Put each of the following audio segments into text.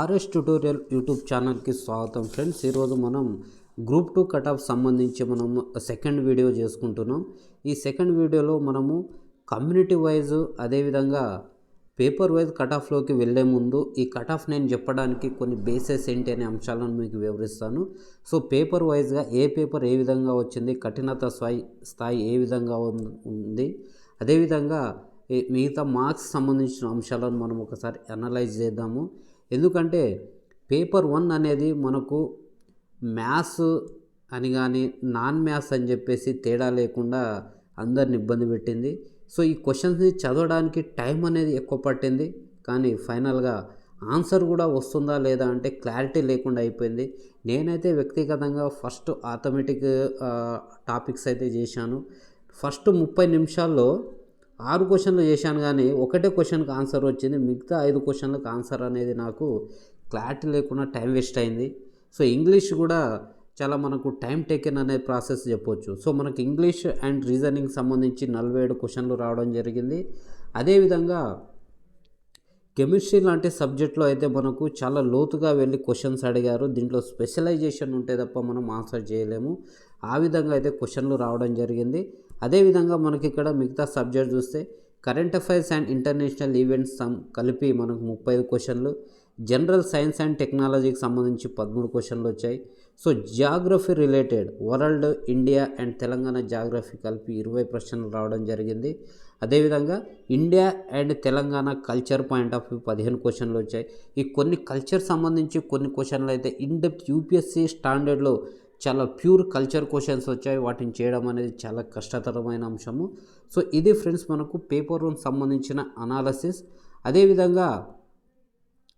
RS tutorial YouTube ఛానల్కి స్వాగతం. Friends ఈరోజు మనం గ్రూప్ టూ కట్ ఆఫ్ సంబంధించి మనము సెకండ్ వీడియో చేసుకుంటున్నాం. ఈ సెకండ్ వీడియోలో మనము కమ్యూనిటీ వైజ్ అదేవిధంగా పేపర్ వైజ్ కట్ ఆఫ్లోకి వెళ్ళే ముందు ఈ కట్ ఆఫ్ నేను చెప్పడానికి కొన్ని బేసెస్ ఏంటి అనే అంశాలను మీకు వివరిస్తాను. సో పేపర్ వైజ్గా ఏ పేపర్ ఏ విధంగా వచ్చింది కఠినత స్థాయి స్థాయి ఏ విధంగా ఉంది. అదేవిధంగా మిగతా మార్క్స్ సంబంధించిన అంశాలను మనం ఒకసారి అనలైజ్ చేద్దాము. ఎందుకంటే పేపర్ వన్ అనేది మనకు మ్యాథ్స్ అని కానీ నాన్ మ్యాథ్స్ అని చెప్పేసి తేడా లేకుండా అందరిని ఇబ్బంది పెట్టింది. సో ఈ క్వశ్చన్స్ని చదవడానికి టైం అనేది ఎక్కువ పట్టింది. కానీ ఫైనల్గా ఆన్సర్ కూడా వస్తుందా లేదా అంటే క్లారిటీ లేకుండా అయిపోయింది. నేనైతే వ్యక్తిగతంగా ఫస్ట్ ఆథమెటిక్ టాపిక్స్ అయితే చేశాను. ఫస్ట్ ముప్పై నిమిషాల్లో ఆరు క్వశ్చన్లు చేశాను కానీ ఒకటే క్వశ్చన్కి ఆన్సర్ వచ్చింది. మిగతా ఐదు క్వశ్చన్లకు ఆన్సర్ అనేది నాకు క్లారిటీ లేకుండా టైం వేస్ట్ అయింది. సో ఇంగ్లీష్ కూడా చాలా మనకు టైం టేకెన్ అనే ప్రాసెస్ చెప్పొచ్చు. సో మనకు ఇంగ్లీష్ అండ్ రీజనింగ్ సంబంధించి నలభై ఏడు క్వశ్చన్లు రావడం జరిగింది. అదేవిధంగా కెమిస్ట్రీ లాంటి సబ్జెక్ట్లో అయితే మనకు చాలా లోతుగా వెళ్ళి క్వశ్చన్స్ అడిగారు. దీంట్లో స్పెషలైజేషన్ ఉంటే తప్ప మనం ఆన్సర్ చేయలేము. ఆ విధంగా అయితే క్వశ్చన్లు రావడం జరిగింది. అదేవిధంగా మనకి ఇక్కడ మిగతా సబ్జెక్ట్ చూస్తే current affairs and international events సం- కలిపి మనకు ముప్పై ఐదు క్వశ్చన్లు జనరల్ సైన్స్ అండ్ టెక్నాలజీకి సంబంధించి పదమూడు క్వశ్చన్లు వచ్చాయి. So geography related world India and Telangana geography కలిపి ఇరవై ప్రశ్నలు రావడం జరిగింది. అదేవిధంగా India and Telangana culture point of view పదిహేను క్వశ్చన్లు వచ్చాయి. ఈ కొన్ని కల్చర్ సంబంధించి కొన్ని క్వశ్చన్లు అయితే ఇన్డెప్త్ యూపీఎస్సీ స్టాండర్డ్లో చాలా ప్యూర్ కల్చర్ క్వశ్చన్స్ వచ్చాయి. వాటిని చేయడం అనేది చాలా కష్టతరమైన అంశము. సో ఇది ఫ్రెండ్స్ మనకు పేపర్ వన్ సంబంధించిన అనాలసిస్. అదేవిధంగా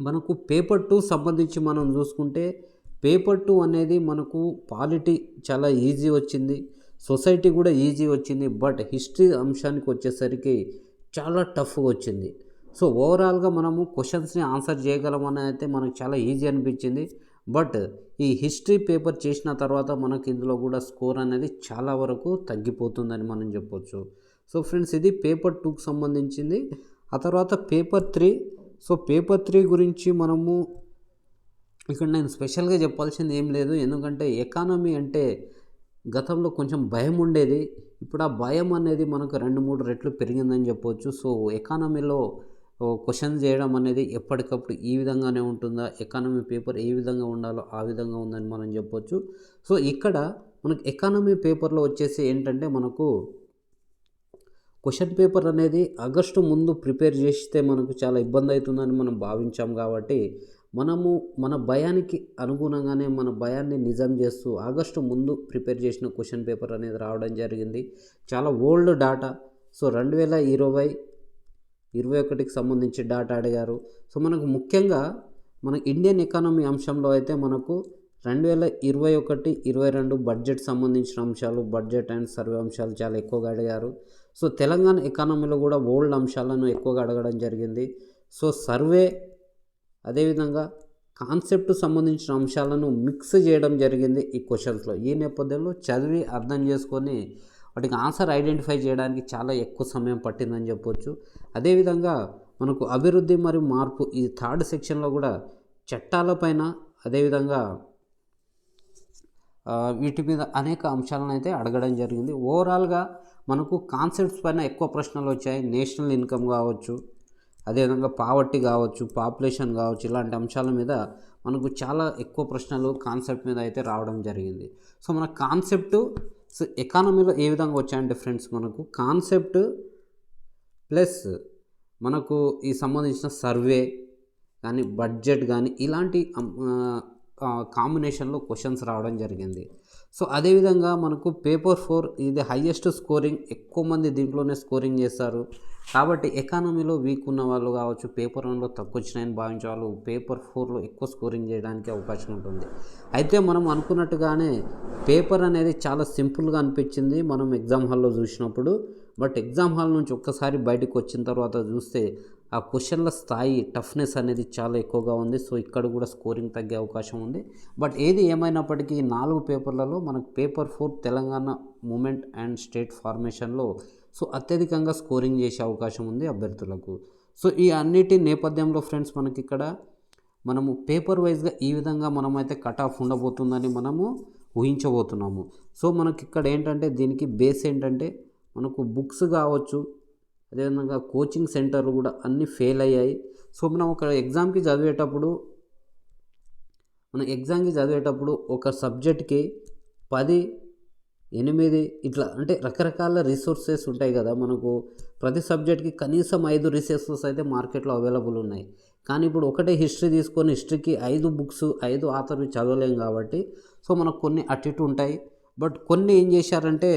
మనకు పేపర్ టూ సంబంధించి మనం చూసుకుంటే పేపర్ టూ అనేది మనకు పాలిటీ చాలా ఈజీ వచ్చింది. సొసైటీ కూడా ఈజీ వచ్చింది. బట్ హిస్టరీ అంశానికి వచ్చేసరికి చాలా టఫ్గా వచ్చింది. సో ఓవరాల్గా మనము క్వశ్చన్స్ని ఆన్సర్ చేయగలమని అయితే మనకు చాలా ఈజీ అనిపించింది. బట్ ఈ హిస్టరీ పేపర్ చేసిన తర్వాత మనకి ఇందులో కూడా స్కోర్ అనేది చాలా వరకు తగ్గిపోతుందని మనం చెప్పొచ్చు. సో ఫ్రెండ్స్ ఇది పేపర్ టూకి సంబంధించింది. ఆ తర్వాత paper three. So paper three గురించి మనము ఇక్కడ నేను స్పెషల్గా చెప్పాల్సింది ఏం లేదు. ఎందుకంటే ఎకానమీ అంటే గతంలో కొంచెం భయం ఉండేది. ఇప్పుడు ఆ భయం అనేది మనకు రెండు మూడు రెట్లు పెరిగిందని చెప్పవచ్చు సో ఎకానమీలో క్వశ్చన్ చేయడం అనేది ఎప్పటికప్పుడు ఈ విధంగానే ఉంటుందా? ఎకానమీ పేపర్ ఏ విధంగా ఉండాలో ఆ విధంగా ఉందని మనం చెప్పొచ్చు. సో ఇక్కడ మనకు ఎకానమీ పేపర్లో వచ్చేసి ఏంటంటే మనకు క్వశ్చన్ పేపర్ అనేది ఆగస్టు ముందు ప్రిపేర్ చేస్తే మనకు చాలా ఇబ్బంది అవుతుందని మనం భావించాం కాబట్టి మనము మన భయానికి అనుగుణంగానే మన భయాన్ని నిజం చేస్తూ ఆగస్టు ముందు ప్రిపేర్ చేసిన క్వశ్చన్ పేపర్ అనేది రావడం జరిగింది. చాలా ఓల్డ్ డాటా. సో రెండు వేల ఇరవై ఇరవై ఒకటికి సంబంధించి డాటా అడిగారు. సో మనకు ముఖ్యంగా మన ఇండియన్ ఎకానమీ అంశంలో అయితే మనకు రెండు వేల ఇరవై ఒకటి ఇరవై రెండు బడ్జెట్ సంబంధించిన అంశాలు బడ్జెట్ అండ్ సర్వే అంశాలు చాలా ఎక్కువగా అడిగారు. సో తెలంగాణ ఎకానమీలో కూడా ఓల్డ్ అంశాలను ఎక్కువగా అడగడం జరిగింది. సో సర్వే అదేవిధంగా కాన్సెప్ట్ సంబంధించిన అంశాలను మిక్స్ చేయడం జరిగింది ఈ క్వశ్చన్స్లో ఈ నేపథ్యంలో చదివి అర్థం చేసుకొని వాటికి ఆన్సర్ ఐడెంటిఫై చేయడానికి చాలా ఎక్కువ సమయం పట్టిందని చెప్పొచ్చు. అదేవిధంగా మనకు అభివృద్ధి మరియు మార్పు ఈ థర్డ్ సెక్షన్లో కూడా చట్టాలపైన అదేవిధంగా వీటి మీద అనేక అంశాలను అయితే అడగడం జరిగింది. ఓవరాల్గా మనకు కాన్సెప్ట్స్ పైన ఎక్కువ ప్రశ్నలు వచ్చాయి. నేషనల్ ఇన్కమ్ కావచ్చు అదేవిధంగా పావర్టీ కావచ్చు పాపులేషన్ కావచ్చు ఇలాంటి అంశాల మీద మనకు చాలా ఎక్కువ ప్రశ్నలు కాన్సెప్ట్ మీద అయితే రావడం జరిగింది. సో మన కాన్సెప్ట్ సో ఎకానమీలో ఏ విధంగా వచ్చాయంటే ఫ్రెండ్స్ మనకు? కాన్సెప్ట్ ప్లస్ మనకు ఈ సంబంధించిన సర్వే కానీ బడ్జెట్ కానీ ఇలాంటి కాంబినేషన్లో క్వశ్చన్స్ రావడం జరిగింది. సో అదేవిధంగా మనకు పేపర్ ఫోర్ ఇది హయ్యెస్ట్ స్కోరింగ్ ఎక్కువ మంది దీంట్లోనే స్కోరింగ్ చేస్తారు. కాబట్టి ఎకానమీలో వీక్ ఉన్న వాళ్ళు కావచ్చు పేపర్ వన్లో తక్కువ వచ్చినాయని భావించే వాళ్ళు పేపర్ ఫోర్లో ఎక్కువ స్కోరింగ్ చేయడానికి అవకాశం ఉంటుంది. అయితే మనం అనుకున్నట్టుగానే పేపర్ అనేది చాలా సింపుల్గా అనిపించింది మనం ఎగ్జామ్ హాల్లో చూసినప్పుడు. బట్ ఎగ్జామ్ హాల్ నుంచి ఒక్కసారి బయటకు వచ్చిన తర్వాత చూస్తే ఆ క్వశ్చన్ల స్థాయి టఫ్నెస్ అనేది చాలా ఎక్కువగా ఉంది. సో ఇక్కడ కూడా స్కోరింగ్ తగ్గే అవకాశం ఉంది. బట్ ఏది ఏమైనప్పటికీ నాలుగు పేపర్లలో మనకు paper four Telangana movement and state ఫార్మేషన్లో so అత్యధికంగా స్కోరింగ్ చేసే అవకాశం ఉంది అభ్యర్థులకు. సో ఈ అన్నిటి నేపథ్యంలో ఫ్రెండ్స్ మనకి ఇక్కడ మనము పేపర్ వైజ్గా ఈ విధంగా మనమైతే కట్ ఆఫ్ ఉండబోతుందని మనము ఊహించబోతున్నాము. సో మనకి ఇక్కడ ఏంటంటే దీనికి బేస్ ఏంటంటే మనకు బుక్స్ కావచ్చు అదేవిధంగా కోచింగ్ సెంటర్లు కూడా అన్నీ ఫెయిల్ అయ్యాయి. సో మనం ఒక ఎగ్జామ్కి చదివేటప్పుడు మనం ఎగ్జామ్కి చదివేటప్పుడు ఒక సబ్జెక్ట్కి పది ఎనిమిది ఇట్లా అంటే రకరకాల రిసోర్సెస్ ఉంటాయి కదా. మనకు ప్రతి సబ్జెక్ట్కి కనీసం ఐదు రిసోర్సెస్ అయితే మార్కెట్లో అవైలబుల్ ఉన్నాయి. కానీ ఇప్పుడు ఒకటే హిస్టరీ తీసుకొని హిస్టరీకి ఐదు బుక్స్ ఐదు ఆథర్వి చదవలేం కాబట్టి సో మనకు కొన్ని అటు ఇటు ఉంటాయి. బట్ కొన్ని ఏం చేశారంటే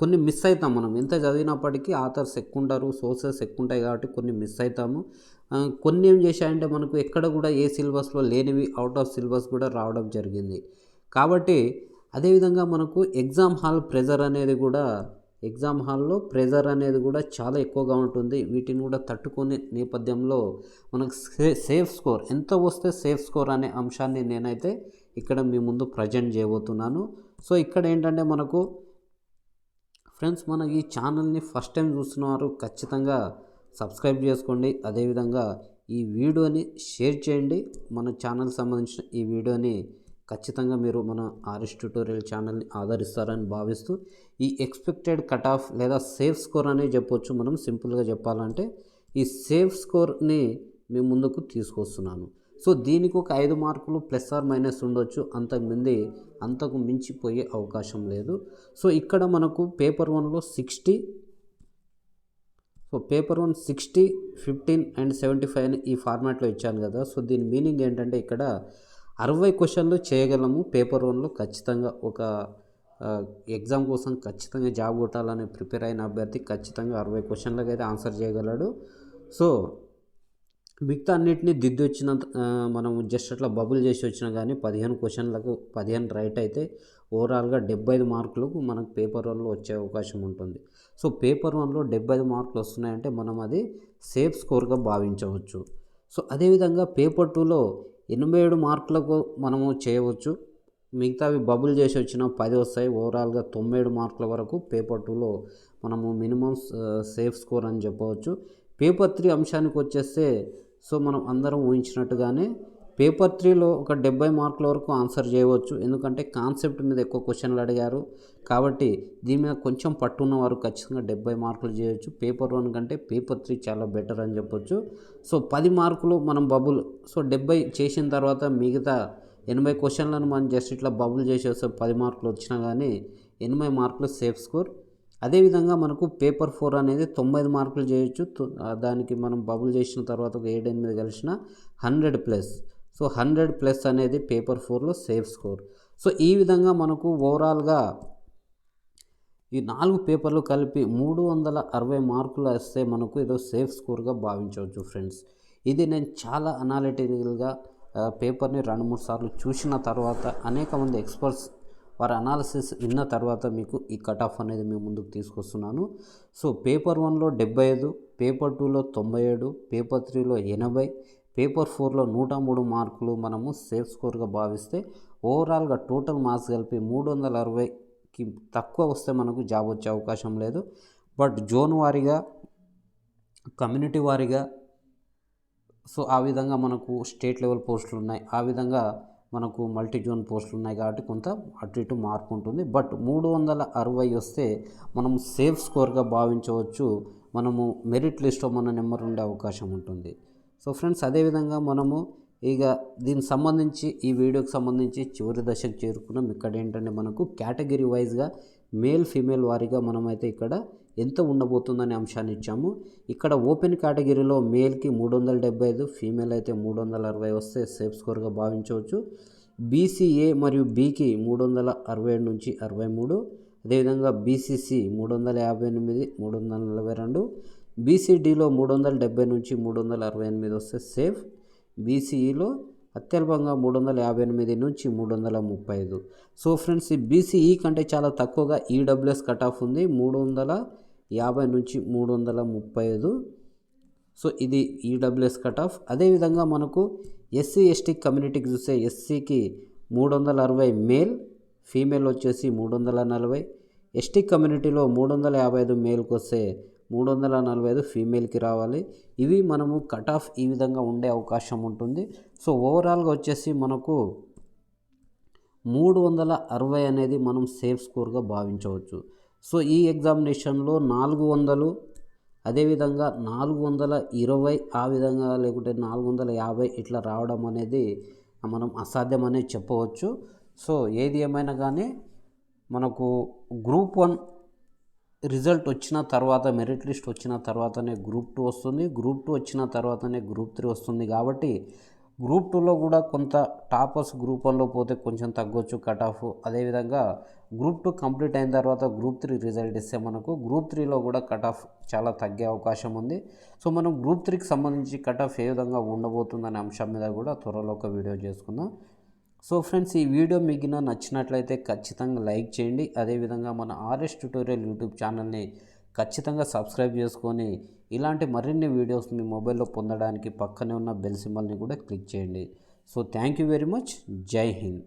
కొన్ని మిస్ అవుతాం మనం. ఎంత చదివినప్పటికీ ఆథర్స్ ఎక్కువ ఉంటారు సోర్సెస్ ఎక్కువ ఉంటాయి కాబట్టి కొన్ని మిస్ అవుతాము. కొన్ని ఏం చేశాయంటే మనకు ఎక్కడ కూడా ఏ సిలబస్లో లేనివి అవుట్ ఆఫ్ సిలబస్ కూడా రావడం జరిగింది. కాబట్టి అదేవిధంగా మనకు ఎగ్జామ్ హాల్ ప్రెజర్ అనేది కూడా ఎగ్జామ్ హాల్లో ప్రెజర్ అనేది కూడా చాలా ఎక్కువగా ఉంటుంది. వీటిని కూడా తట్టుకునే నేపథ్యంలో మనకు సే సేఫ్ స్కోర్ ఎంత వస్తే సేఫ్ స్కోర్ అనే అంశాన్ని నేనైతే ఇక్కడ మీ ముందు ప్రజెంట్ చేయబోతున్నాను. సో ఇక్కడ ఏంటంటే మనకు ఫ్రెండ్స్ మన ఈ ఛానల్ని ఫస్ట్ టైం చూస్తున్నారు ఖచ్చితంగా సబ్స్క్రైబ్ చేసుకోండి. అదేవిధంగా ఈ వీడియోని షేర్ చేయండి. మన ఛానల్ సంబంధించిన ఈ వీడియోని ఖచ్చితంగా మీరు మన ఆర్ఎస్ ట్యూటోరియల్ ఛానల్ని ఆదరిస్తారని భావిస్తూ ఈ ఎక్స్పెక్టెడ్ కట్ ఆఫ్ లేదా సేఫ్ స్కోర్ అనే చెప్పొచ్చు. మనం సింపుల్గా చెప్పాలంటే ఈ సేఫ్ స్కోర్ని మీ ముందుకు తీసుకొస్తున్నాను. సో దీనికి ఒక ఐదు మార్కులు ప్లస్ ఆర్ మైనస్ ఉండొచ్చు. అంతకుమింది అంతకు మించిపోయే అవకాశం లేదు. సో ఇక్కడ మనకు పేపర్ వన్లో sixty so paper one sixty fifteen and seventy five అని ఈ ఫార్మాట్లో ఇచ్చాను కదా. సో దీని మీనింగ్ ఏంటంటే ఇక్కడ అరవై క్వశ్చన్లు చేయగలము పేపర్ వన్లో ఖచ్చితంగా. ఒక ఎగ్జామ్ కోసం ఖచ్చితంగా జాబ్ కొట్టాలని ప్రిపేర్ అయిన అభ్యర్థి ఖచ్చితంగా అరవై క్వశ్చన్లకు అయితే ఆన్సర్ చేయగలడు. సో మిగతా అన్నిటిని దిద్ది వచ్చిన మనం జస్ట్ అట్లా బబుల్ చేసి వచ్చినా కానీ పదిహేను క్వశ్చన్లకు పదిహేను రైట్ అయితే ఓవరాల్గా డెబ్బై ఐదు మార్కులకు మనకు పేపర్ వన్లో వచ్చే అవకాశం ఉంటుంది. సో పేపర్ వన్లో డెబ్బై ఐదు మార్కులు వస్తున్నాయంటే మనం అది సేఫ్ స్కోర్గా భావించవచ్చు. సో అదేవిధంగా పేపర్ టూలో ఎనభై ఏడు మార్కులకు మనము చేయవచ్చు. మిగతావి బబుల్ చేసి వచ్చిన పది వస్తాయి. ఓవరాల్గా తొంభై ఏడు మార్కుల వరకు పేపర్ టూలో మనము మినిమం సేఫ్ స్కోర్ అని చెప్పవచ్చు. పేపర్ త్రీ అంశానికి వచ్చేస్తే సో మనం అందరం ఊహించినట్టుగానే పేపర్ త్రీలో ఒక డెబ్బై మార్కుల వరకు ఆన్సర్ చేయవచ్చు. ఎందుకంటే కాన్సెప్ట్ మీద ఎక్కువ క్వశ్చన్లు అడిగారు. కాబట్టి దీని మీద కొంచెం పట్టున్న వారు ఖచ్చితంగా డెబ్బై మార్కులు చేయొచ్చు. పేపర్ వన్ కంటే పేపర్ త్రీ చాలా బెటర్ అని చెప్పొచ్చు. సో పది మార్కులు మనం బబుల్ సో డెబ్బై చేసిన తర్వాత మిగతా ఎనభై క్వశ్చన్లను మనం జస్ట్ ఇట్లా బబుల్ చేసేస్తే పది మార్కులు వచ్చినా కానీ ఎనభై మార్కులు సేఫ్ స్కోర్. అదేవిధంగా మనకు పేపర్ ఫోర్ అనేది తొంభై ఐదు మార్కులు చేయొచ్చు. దానికి మనం బబుల్ చేసిన తర్వాత ఒక ఏడెనిమిది కలిసిన hundred plus. So hundred plus అనేది పేపర్ ఫోర్లో సేఫ్ స్కోర్. సో ఈ విధంగా మనకు ఓవరాల్గా ఈ నాలుగు పేపర్లు కలిపి మూడు వందల అరవై మార్కులు వస్తే మనకు ఏదో సేఫ్ స్కోర్గా భావించవచ్చు ఫ్రెండ్స్. ఇది నేను చాలా అనాలిటికల్గా పేపర్ని రెండు మూడు సార్లు చూసిన తర్వాత అనేక మంది ఎక్స్పర్ట్స్ వారి అనాలిసిస్ విన్న తర్వాత మీకు ఈ కట్ ఆఫ్ అనేది మేము ముందుకు తీసుకొస్తున్నాను. సో పేపర్ వన్లో డెబ్బై ఐదు పేపర్ టూలో తొంభై ఏడు పేపర్ త్రీలో ఎనభై పేపర్ ఫోర్లో నూట మూడు మార్కులు మనము సేఫ్ స్కోర్గా భావిస్తే ఓవరాల్గా టోటల్ మార్క్స్ కలిపి మూడు వందల అరవైకి తక్కువ వస్తే మనకు జాబ్ వచ్చే అవకాశం లేదు. బట్ జోన్ వారీగా కమ్యూనిటీ వారీగా సో ఆ విధంగా మనకు స్టేట్ లెవెల్ పోస్టులు ఉన్నాయి. ఆ విధంగా మనకు మల్టీ జోన్ పోస్టులు ఉన్నాయి కాబట్టి కొంత అటు ఇటు మార్పు ఉంటుంది. బట్ మూడు వందల అరవై వస్తే మనం సేఫ్ స్కోర్గా భావించవచ్చు. మనము మెరిట్ లిస్ట్లో మన నెంబర్ ఉండే అవకాశం ఉంటుంది. సో ఫ్రెండ్స్ అదేవిధంగా మనము ఇక దీనికి సంబంధించి ఈ వీడియోకి సంబంధించి చివరి దశకు చేరుకున్నాం. ఇక్కడ ఏంటంటే మనకు కేటగిరీ వైజ్గా మేల్ ఫీమేల్ వారీగా మనమైతే ఇక్కడ ఎంత ఉండబోతుందనే అంశాన్ని ఇచ్చాము ఇక్కడ ఓపెన్ కేటగిరీలో మేల్కి మూడు వందల డెబ్బై ఐదు ఫీమేల్ అయితే మూడు వందల అరవై వస్తే సేఫ్ స్కోర్గా భావించవచ్చు బీసీఏ మరియు బీకి మూడు వందల అరవై ఏడు నుంచి అరవై మూడు అదేవిధంగా బీసీసీ మూడు వందల యాభై ఎనిమిది మూడు వందల నలభై రెండు బీసీడీలో మూడు వందల డెబ్బై నుంచి మూడు వందల అరవై ఎనిమిది వస్తే సేఫ్ బీసీఈలో అత్యల్పంగా మూడు వందల యాభై ఎనిమిది నుంచి మూడు వందల ముప్పై ఐదు సో ఫ్రెండ్స్ ఈ బీసీఈ కంటే చాలా తక్కువగా ఈడబ్ల్యూఎస్ కట్ ఆఫ్ ఉంది మూడు వందల యాభై నుంచి మూడు వందల ముప్పై ఐదు. సో ఇది ఈడబ్ల్యూఎస్ కట్ ఆఫ్ అదేవిధంగా మనకు ఎస్సీ ఎస్టీ కమ్యూనిటీకి చూస్తే ఎస్సీకి మూడు వందల అరవై మేల్ ఫీమేల్ వచ్చేసి మూడు వందల నలభై. ఎస్టీ కమ్యూనిటీలో మూడు వందల యాభై ఐదు మేల్కి వస్తే మూడు వందల నలభై ఐదు ఫీమేల్కి రావాలి. ఇవి మనము కట్ ఆఫ్ ఈ విధంగా ఉండే అవకాశం ఉంటుంది. సో ఓవరాల్గా వచ్చేసి మనకు మూడు వందల అరవై అనేది మనం సేఫ్ స్కోర్గా భావించవచ్చు. సో ఈ ఎగ్జామినేషన్లో నాలుగు వందలు అదేవిధంగా నాలుగు వందల ఇరవై ఆ విధంగా లేకుంటే నాలుగు వందల యాభై ఇట్లా రావడం అనేది మనం అసాధ్యమనే చెప్పవచ్చు. సో ఏది ఏమైనా కానీ మనకు గ్రూప్ వన్ రిజల్ట్ వచ్చిన తర్వాత మెరిట్ లిస్ట్ వచ్చిన తర్వాతనే గ్రూప్ టూ వస్తుంది గ్రూప్ టూ వచ్చిన తర్వాతనే గ్రూప్ త్రీ వస్తుంది కాబట్టి గ్రూప్ టూలో కూడా కొంత టాపర్స్ గ్రూప్ వన్లో పోతే కొంచెం తగ్గొచ్చు కట్ ఆఫ్. అదేవిధంగా గ్రూప్ టూ కంప్లీట్ అయిన తర్వాత గ్రూప్ త్రీ రిజల్ట్ ఇస్తే మనకు గ్రూప్ త్రీలో కూడా కట్ ఆఫ్ చాలా తగ్గే అవకాశం ఉంది. సో మనం గ్రూప్ త్రీకి సంబంధించి కట్ ఆఫ్ ఏ విధంగా ఉండబోతుందనే అంశం మీద కూడా త్వరలో ఒక వీడియో చేసుకుందాం. సో ఫ్రెండ్స్ ఈ వీడియో మీకు నచ్చినట్లయితే ఖచ్చితంగా లైక్ చేయండి. అదేవిధంగా మన ఆర్ఎస్ ట్యూటోరియల్ యూట్యూబ్ ఛానల్ని ఖచ్చితంగా సబ్స్క్రైబ్ చేసుకొని ఇలాంటి మరిన్ని వీడియోస్ మీ మొబైల్లో పొందడానికి పక్కనే ఉన్న బెల్ సింబల్ని కూడా క్లిక్ చేయండి. So thank you very much. జై హింద్.